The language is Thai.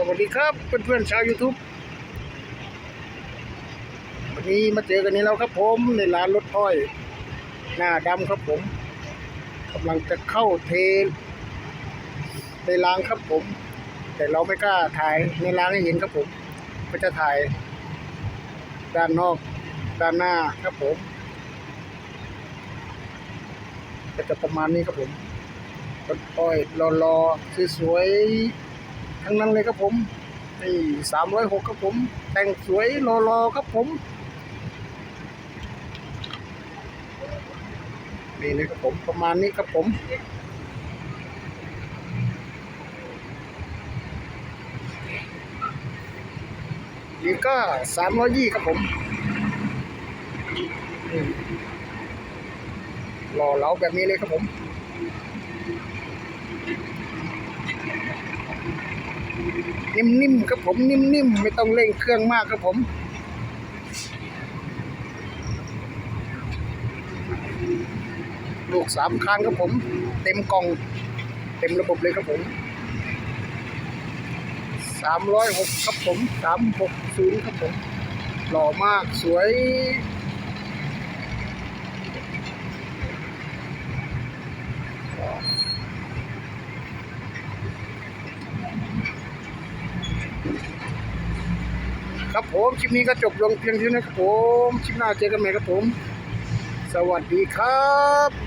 สวัสดีครับเพื่อนๆชาว YouTube วันนี้มาเจอกันนี้แล้วครับผมในร้านรถอ้อย หน้าดำครับผมกำลังจะเข้าเทในรางครับผม แต่เราไม่กล้าถ่ายในรางให้เห็นครับผม ก็จะถ่าย ด้านนอกด้านหน้าครับผมก็จะประมาณนี้ครับผมรถอ้อยรอๆสวยๆ ทั้งนั้นเลยครับผมนี่สามร้อยหกครับผม แต่งสวยรอๆครับผม นี่เลยครับผมประมาณนี้ครับผมนี่ก็สามร้อยยี่ครับผมหล่อเหลาแบบนี้เลยครับผม นิ่มๆครับผมนิ่มๆไม่ต้องเร่งเครื่องมากครับผมลูกสามคันครับผม เต็มกล่อง เต็มระบบเลยครับผมสามร้อยหกครับผมสามหกศูนย์ครับผม หล่อมากสวย ครับผมคลิปนี้ก็จบลงเพียงเท่านี้ครับผมคลิปหน้าเจอกันใหม่ครับผม สวัสดีครับ